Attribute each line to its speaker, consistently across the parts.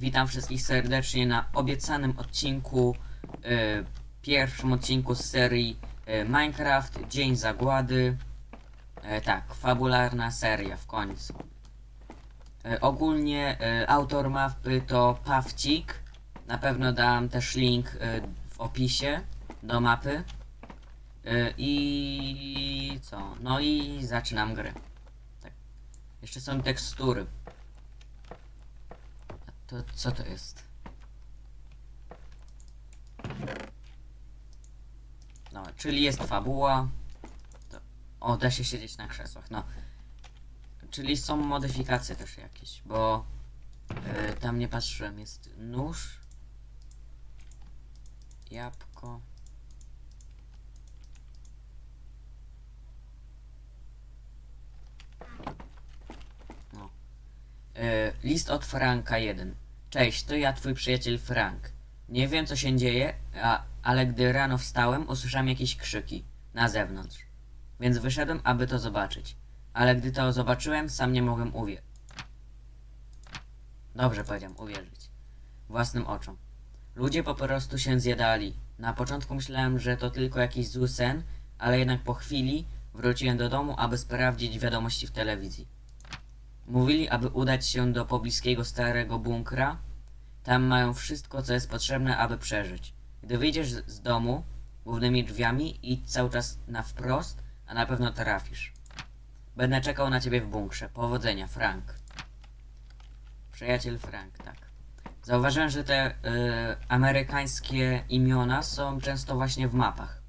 Speaker 1: Witam wszystkich serdecznie na obiecanym odcinku, y, pierwszym odcinku z serii y, Minecraft Dzień Zagłady. E, tak, fabularna seria w końcu. E, ogólnie e, autor mapy to Pawcik. Na pewno dam też link e, w opisie do mapy. E, I co? No i zaczynam grę. Tak. Jeszcze są tekstury. To co to jest? No, czyli jest fabuła. To, o, da się siedzieć na krzesłach, no. Czyli są modyfikacje też jakieś, bo e, tam nie patrzyłem. Jest nóż, jabłko. List od Franka 1. Cześć, to ja, twój przyjaciel Frank. Nie wiem, co się dzieje, a, ale gdy rano wstałem, usłyszałem jakieś krzyki na zewnątrz. Więc wyszedłem, aby to zobaczyć. Ale gdy to zobaczyłem, sam nie mogłem uwierzyć. Dobrze powiedziałem, uwierzyć. Własnym oczom. Ludzie po prostu się zjadali. Na początku myślałem, że to tylko jakiś zły sen, ale jednak po chwili wróciłem do domu, aby sprawdzić wiadomości w telewizji. Mówili, aby udać się do pobliskiego starego bunkra. Tam mają wszystko, co jest potrzebne, aby przeżyć. Gdy wyjdziesz z domu, głównymi drzwiami, idź cały czas na wprost, a na pewno trafisz. Będę czekał na ciebie w bunkrze. Powodzenia, Frank. Przyjaciel Frank, tak. Zauważyłem, że te y, amerykańskie imiona są często właśnie w mapach.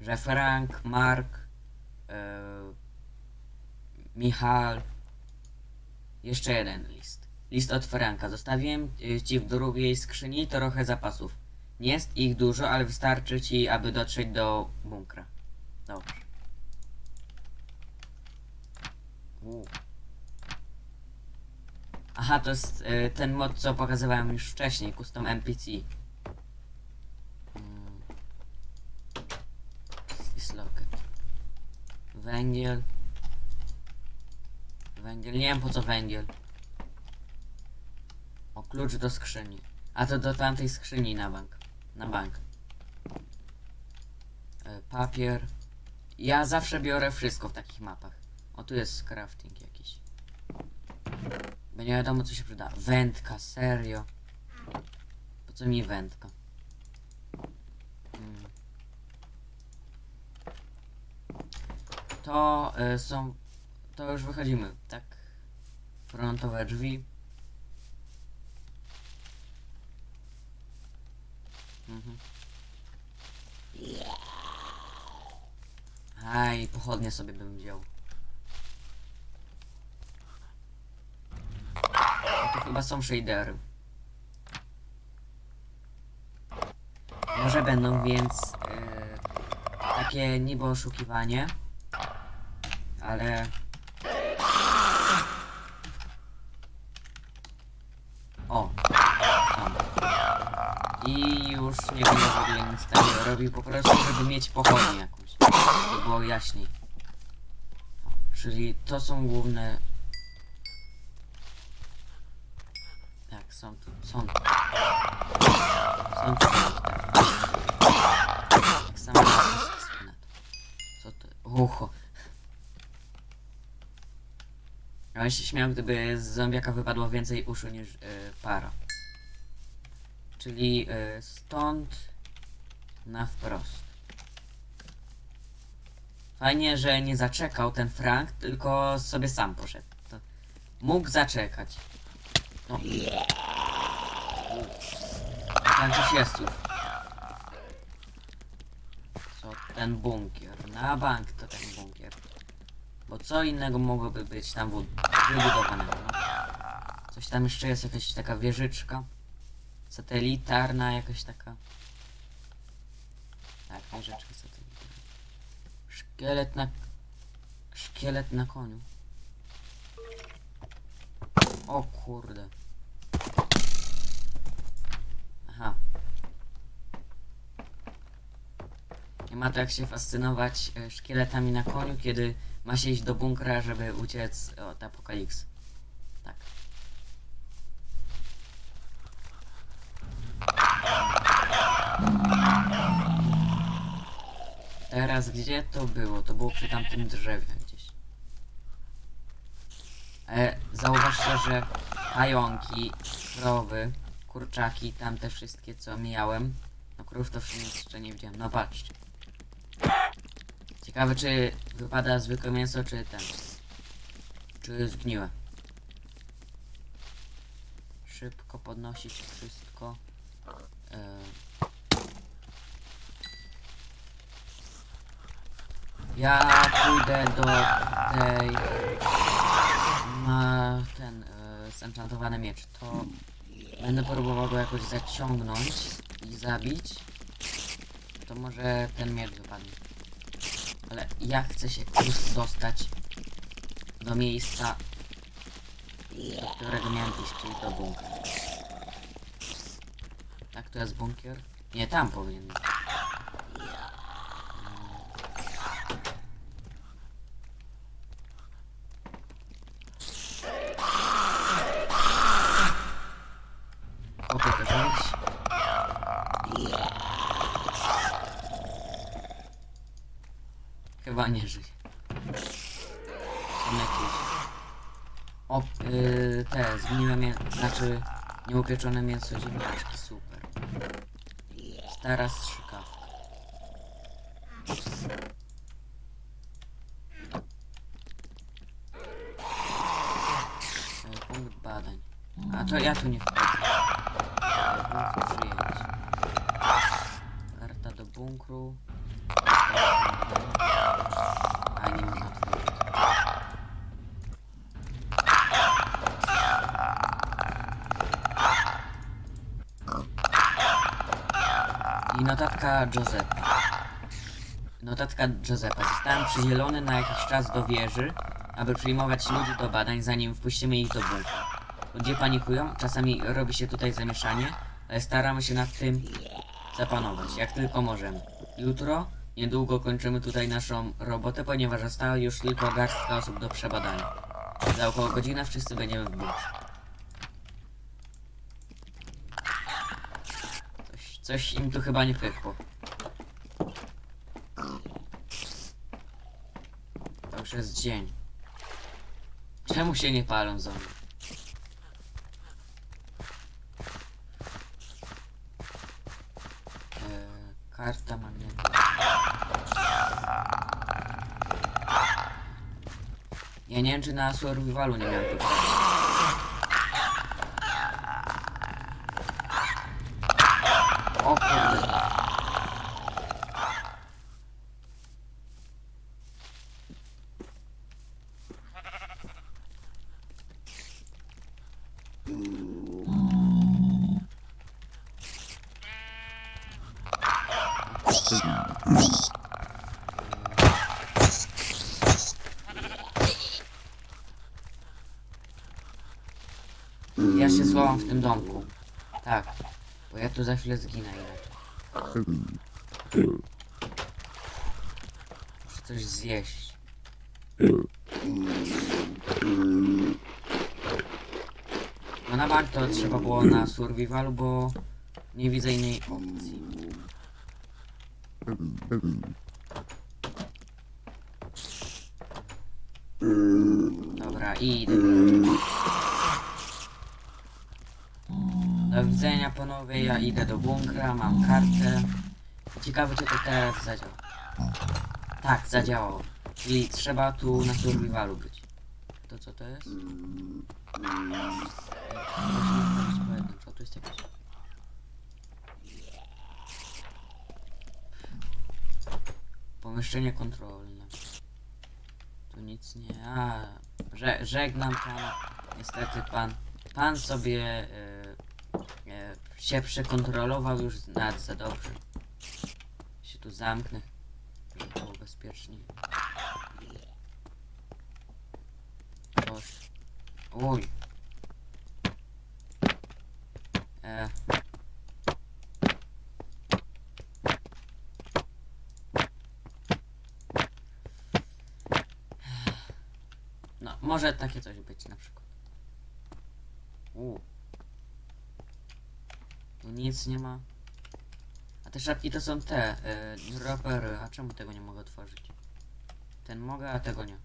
Speaker 1: Że Frank, Mark, y, Michal. Jeszcze jeden list. List od Franka. Zostawiłem y, ci w drugiej skrzyni trochę zapasów. Nie jest ich dużo, ale wystarczy ci, aby dotrzeć do bunkra. Dobrze. U. Aha, to jest y, ten mod, co pokazywałem już wcześniej, Custom NPC. Mm. Is locket. Węgiel. Węgiel, nie wiem po co węgiel. O, klucz do skrzyni. A to do tamtej skrzyni na bank. Na bank. E, papier. Ja zawsze biorę wszystko w takich mapach. O, tu jest crafting jakiś. Bo nie wiadomo co się przyda. Wędka, serio. Po co mi wędka? Hmm. To y, są... To już wychodzimy, tak? Frontowe drzwi. Mhm. Aj, pochodnie sobie bym wziął. No to chyba są shadery. Może będą więc e, takie niby oszukiwanie, ale o tam. i już nie będę w ogóle nic takiego robił po prostu, żeby mieć pochodnię jakąś, żeby było jaśniej. Czyli to są główne Tak, są tu, są tu. Są tu. Tak samo jest wspinat. Co to? Ucho. Ja bym się śmiał, gdyby z zombiaka wypadło więcej uszu niż y, para. Czyli y, stąd na wprost. Fajnie, że nie zaczekał ten Frank, tylko sobie sam poszedł. To mógł zaczekać. No. Coś jest już. Co ten bunkier? Na bank to ten bunkier. Bo co innego mogłoby być tam wybudowanego? Coś tam jeszcze jest, jakaś taka wieżyczka. Satelitarna, jakaś taka. Tak, wieżyczka satelitarna. Szkielet na... Szkielet na koniu. O kurde. Nie ma tak się fascynować e, szkieletami na koniu, kiedy ma się iść do bunkra, żeby uciec e, od apokaliksy. Tak. Teraz gdzie to było? To było przy tamtym drzewie gdzieś. E, zauważcie, że pająki, krowy, kurczaki, tamte wszystkie co mijałem. No krów to jeszcze nie widziałem. No patrzcie. Ciekawe czy wypada zwykłe mięso, czy ten. Czy zgniłe. Szybko podnosić wszystko. E, Ja pójdę do tej. Ma ten e, zenchantowany miecz. To będę próbował go jakoś zaciągnąć i zabić. To może ten miecz wypadnie. Ale ja chcę się dostać do miejsca, do którego miałem iść, czyli do bunkra. Tak, to jest bunkier? Nie, tam powinien być. Żyć. Chyba nie żyje. Są jakieś... O, yy, te, zgniłe mięso, znaczy nieupieczone mięso ziemniaczki, super. Stara strzykawka. E, Punkt badań. A to ja tu nie wchodzę. Przyjęć. Karta do bunkru. A nie można otworzyć. I notatka Giuseppa. Notatka Giuseppa. Zostałem przydzielony na jakiś czas do wieży, aby przyjmować ludzi do badań, zanim wpuścimy ich do bunkra. Ludzie panikują, czasami robi się tutaj zamieszanie, ale staramy się nad tym zapanować, jak tylko możemy. Jutro, niedługo kończymy tutaj naszą robotę, ponieważ została już tylko garstka osób do przebadania. Za około godziny wszyscy będziemy w bunkrze. Coś, im tu chyba nie pykło. To już jest dzień. Czemu się nie palą zombie? Eee, karta magnetyczna. Ja nie wiem, czy na survivalu nie miałem tu Ja się schowam w tym domku. Tak. Bo ja tu za chwilę zginę inaczej. Muszę coś zjeść. No na bank to trzeba było na survivalu, bo nie widzę innej opcji. Dobra, idę. Do widzenia panowie, ja idę do bunkra, mam kartę. Ciekawe czy to teraz zadziała. Tak, zadziałało. Czyli trzeba tu na survivalu być. To co to jest? Pojedynczo, tu jest jakieś... Pomieszczenie kontrolne. Tu nic nie... A, że, żegnam pana. Niestety pan... Pan sobie... e, się przekontrolował już nad za dobrze. Się tu zamknę, żeby było bezpiecznie. Proszę. Uj. E. No, może takie coś być na przykład. U. Nic nie ma. A te szafki to są te, y, dropery. A czemu tego nie mogę otworzyć? Ten mogę, a tego nie.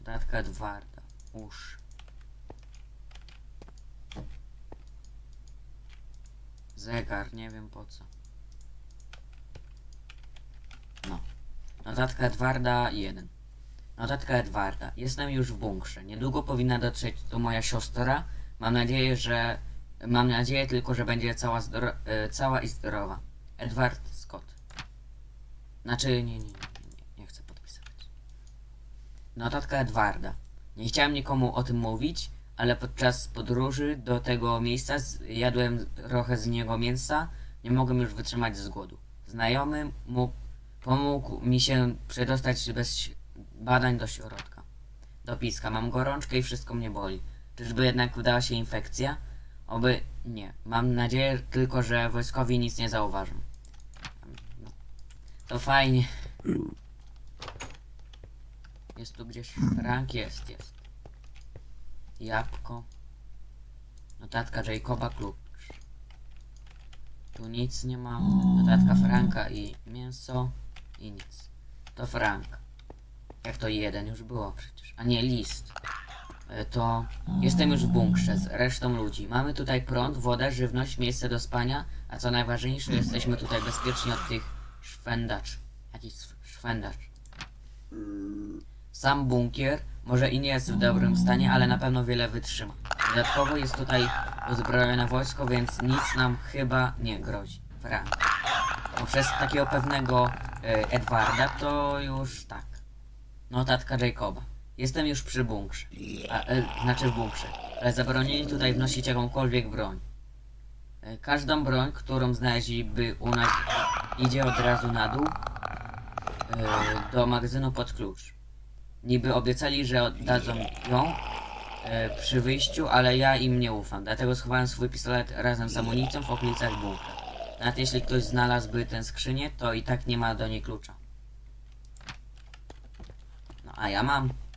Speaker 1: Dodatka Edwarda. Uż. Zegar, nie wiem po co. No. Notatka Edwarda 1. Notatka Edwarda. Jestem już w bunkrze. Niedługo powinna dotrzeć tu moja siostra. Mam nadzieję, że... Mam nadzieję tylko, że będzie cała, e, cała i zdrowa. Edward Scott. Znaczy, nie, nie, nie, nie, chcę podpisywać. Notatka Edwarda. Nie chciałem nikomu o tym mówić, ale podczas podróży do tego miejsca jadłem trochę z niego mięsa. Nie mogłem już wytrzymać z głodu. Znajomy pomógł mi się przedostać bez badań do środka. Dopiska. Mam gorączkę i wszystko mnie boli. Czyżby jednak udała się infekcja? Oby nie. Mam nadzieję tylko, że wojskowi nic nie zauważą. No. To fajnie. Jest tu gdzieś Frank? Jest, jest. Jabłko. Notatka Jacoba klucz. Tu nic nie ma. Notatka Franka i mięso. I nic. To Frank. Jak to jeden już było przecież. A nie list. E, To jestem już w bunkrze z resztą ludzi. Mamy tutaj prąd, wodę, żywność, miejsce do spania, a co najważniejsze, jesteśmy tutaj bezpieczni od tych szwendaczy. Jakiś szwendacz. Sam bunkier może i nie jest w dobrym stanie, ale na pewno wiele wytrzyma. Dodatkowo jest tutaj uzbrojone wojsko, więc nic nam chyba nie grozi. Frank. Bo przez takiego pewnego e, Edwarda to już tak. Notatka Jacoba. Jestem już przy bunkrze. A, e, znaczy w bunkrze. Ale zabronili tutaj wnosić jakąkolwiek broń. E, każdą broń, którą znaleźliby u nas, idzie od razu na dół e, do magazynu pod klucz. Niby obiecali, że oddadzą ją e, przy wyjściu, ale ja im nie ufam. Dlatego schowałem swój pistolet razem z amunicją w okolicach bunkra. Nawet jeśli ktoś znalazłby tę skrzynię, to i tak nie ma do niej klucza. No a ja mam.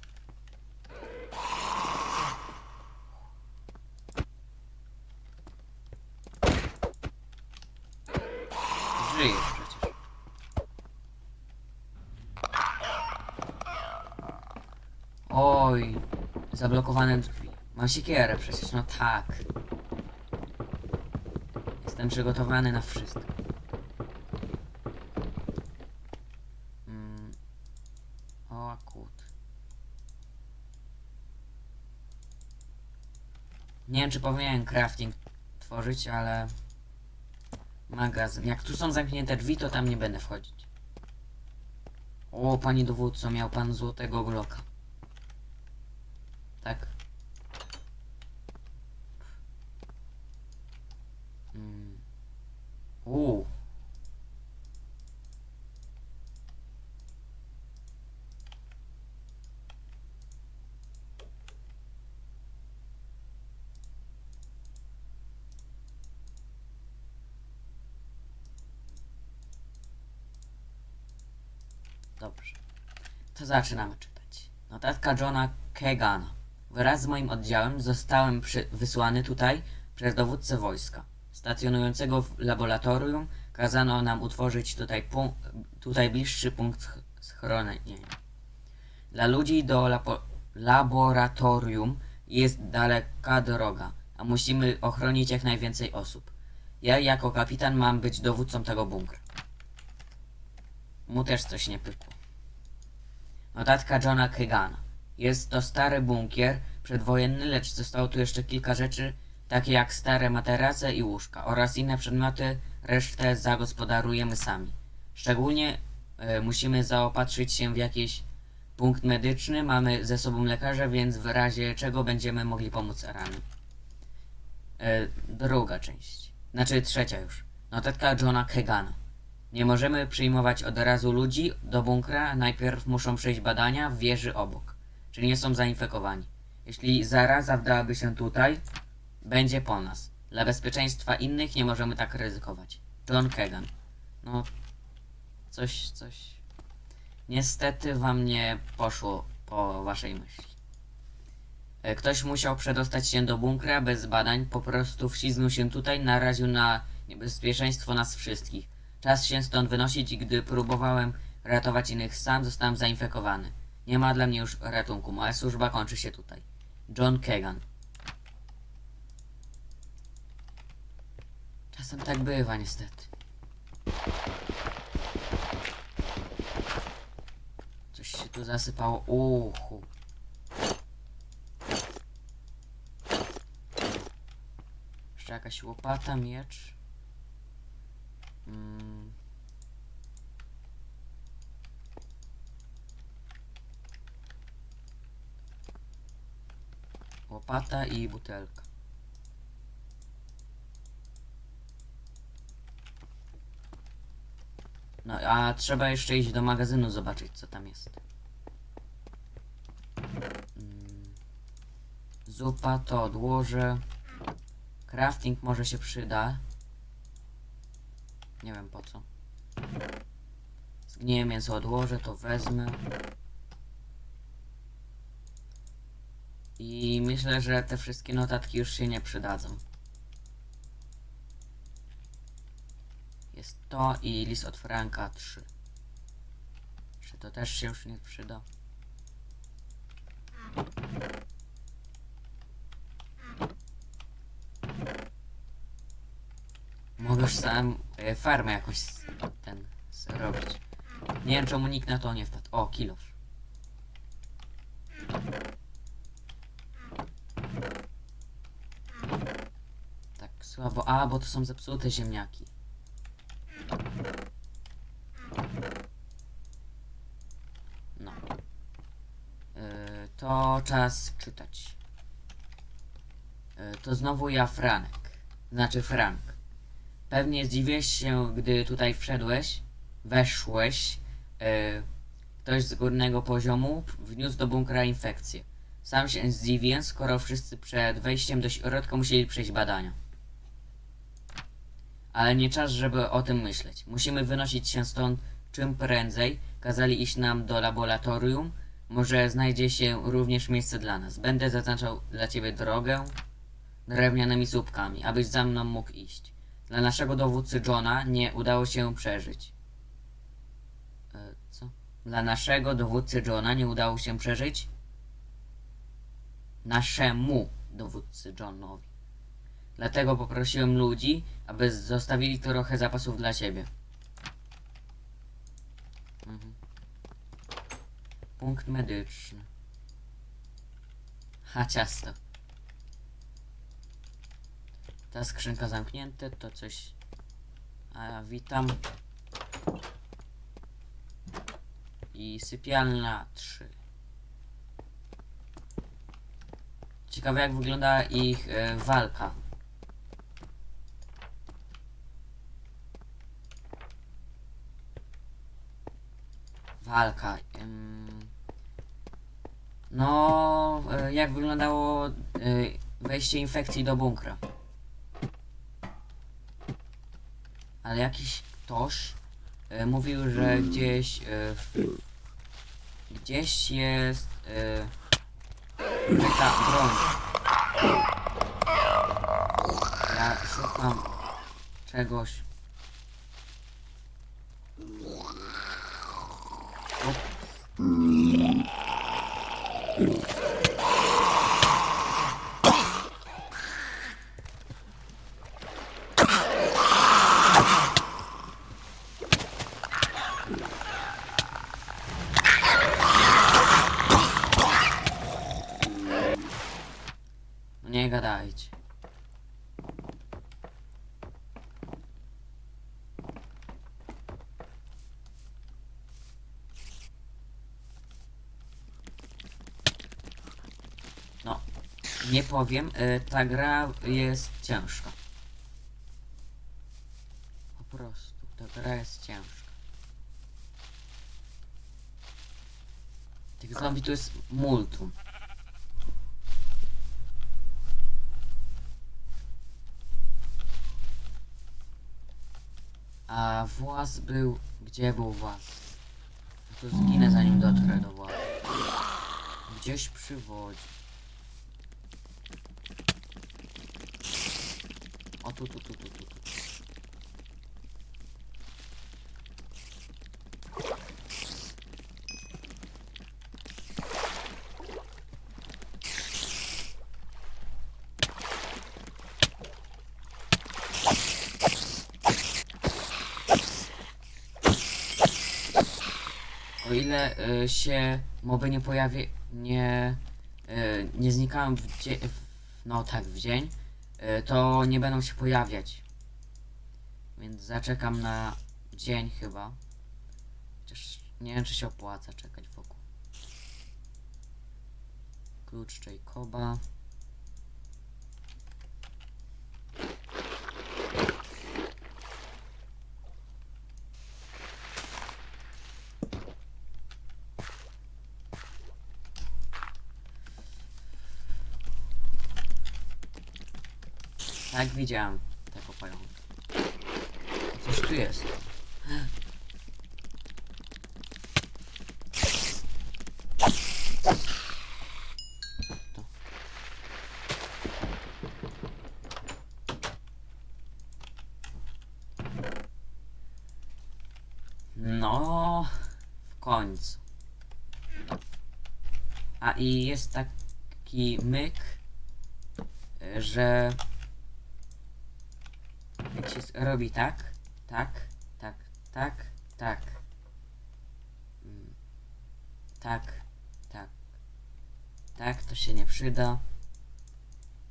Speaker 1: Żyjesz przecież. Oj, zablokowane drzwi. Mam siekierę przecież, no tak. Jestem przygotowany na wszystko. Mm. O, kut. Nie wiem, czy powinienem crafting tworzyć, ale... Magazyn. Jak tu są zamknięte drzwi, to tam nie będę wchodzić. O, panie dowódco, miał pan złotego gloka. Tak. Mm. U. Dobrze. To zaczynamy czytać. Notatka Johna Kegana. Wraz z moim oddziałem zostałem przy, wysłany tutaj przez dowódcę wojska. Stacjonującego w laboratorium kazano nam utworzyć tutaj, tutaj bliższy punkt sch- schronienia. Dla ludzi do laboratorium jest daleka droga, a musimy ochronić jak najwięcej osób. Ja jako kapitan mam być dowódcą tego bunkra. Mu też coś nie pykło. Notatka Johna Kegana. Jest to stary bunkier przedwojenny, lecz zostało tu jeszcze kilka rzeczy, takie jak stare materace i łóżka oraz inne przedmioty, resztę zagospodarujemy sami. Szczególnie e, musimy zaopatrzyć się w jakiś punkt medyczny, mamy ze sobą lekarza, więc w razie czego będziemy mogli pomóc rannym. E, druga część. Znaczy trzecia już. Notatka Johna Kegana. Nie możemy przyjmować od razu ludzi do bunkra, najpierw muszą przejść badania w wieży obok, czyli nie są zainfekowani. Jeśli zaraza wdałaby się tutaj, będzie po nas. Dla bezpieczeństwa innych nie możemy tak ryzykować. John Kegan. No, coś, coś. Niestety wam nie poszło po waszej myśli. E, Ktoś musiał przedostać się do bunkra bez badań, po prostu wślizgnął się tutaj, naraził na niebezpieczeństwo nas wszystkich. Czas się stąd wynosić i gdy próbowałem ratować innych sam, zostałem zainfekowany. Nie ma dla mnie już ratunku. Moja służba kończy się tutaj. John Kegan. Czasem tak bywa, niestety. Coś się tu zasypało. Uhu. Jeszcze jakaś łopata, miecz. Mm. Łopata i butelka. No, a trzeba jeszcze iść do magazynu zobaczyć, co tam jest. Mm. Zupa to odłożę. Crafting może się przyda. Nie wiem po co. Zgniję mięso odłożę, to wezmę. I myślę, że te wszystkie notatki już się nie przydadzą. Jest to i list od Franka 3. Czy to też się już nie przyda? Mogę już sam e, farmę jakoś ten zrobić. Nie wiem czemu nikt na to nie wpadł. O, kilof. Tak słabo. A, bo to są zepsute ziemniaki. No. Yy, to czas czytać. Yy, to znowu ja, Franek. Znaczy Frank. Pewnie zdziwiłeś się, gdy tutaj wszedłeś, weszłeś. Yy, ktoś z górnego poziomu wniósł do bunkra infekcję. Sam się zdziwię, skoro wszyscy przed wejściem do środka musieli przejść badania. Ale nie czas, żeby o tym myśleć. Musimy wynosić się stąd czym prędzej. Kazali iść nam do laboratorium. Może znajdzie się również miejsce dla nas. Będę zaznaczał dla ciebie drogę drewnianymi słupkami, abyś za mną mógł iść. Dla naszego dowódcy Johna nie udało się przeżyć. E, co? Dla naszego dowódcy Johna nie udało się przeżyć? Naszemu dowódcy Johnowi. Dlatego poprosiłem ludzi, aby zostawili trochę zapasów dla ciebie. Mhm. Punkt medyczny. Ha, ciasto. Ta skrzynka zamknięta, to coś... A, witam. I sypialna 3. Ciekawe jak wygląda ich e, walka. Walka. No, e, jak wyglądało e, wejście infekcji do bunkra. Ale jakiś ktoś e, mówił, że gdzieś e, w, gdzieś jest taka broń. Ja szukam czegoś. O, No nie gadajcie. No, nie powiem, y, ta gra jest ciężka. Po prostu, ta gra jest ciężka. Tych zombie tu jest multum. A włas był... Gdzie był włas? Tu zginę zanim dotrę do włazu. Gdzieś przy wodzie. tu, tu, tu, tu, tu. O ile y, się moby nie pojawi, nie, y, nie znikają w, dzie- w, no tak, w dzień, to nie będą się pojawiać. Więc zaczekam na dzień chyba. Chociaż nie wiem, czy się opłaca czekać wokół. Klucz Jacoba. Tak, widziałem tego pająka. Coś tu jest. No, w końcu. A i jest taki myk, że robi tak, tak, tak, tak, tak. Tak, tak. Tak, to się nie przyda.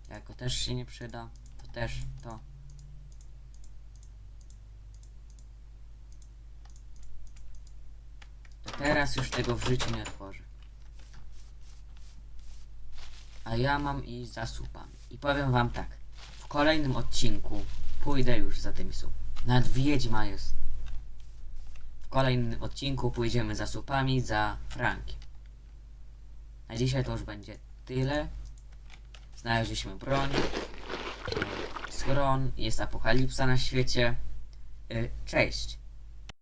Speaker 1: Jako też się nie przyda. To też to. To teraz już tego w życiu nie otworzę. A ja mam iść za supami. I powiem wam tak. W kolejnym odcinku pójdę już za tymi supami. Nad wiedźma jest. W kolejnym odcinku pójdziemy za supami, za Frankiem. Na dzisiaj to już będzie tyle. Znaleźliśmy broń. Schron, jest apokalipsa na świecie. E, Cześć.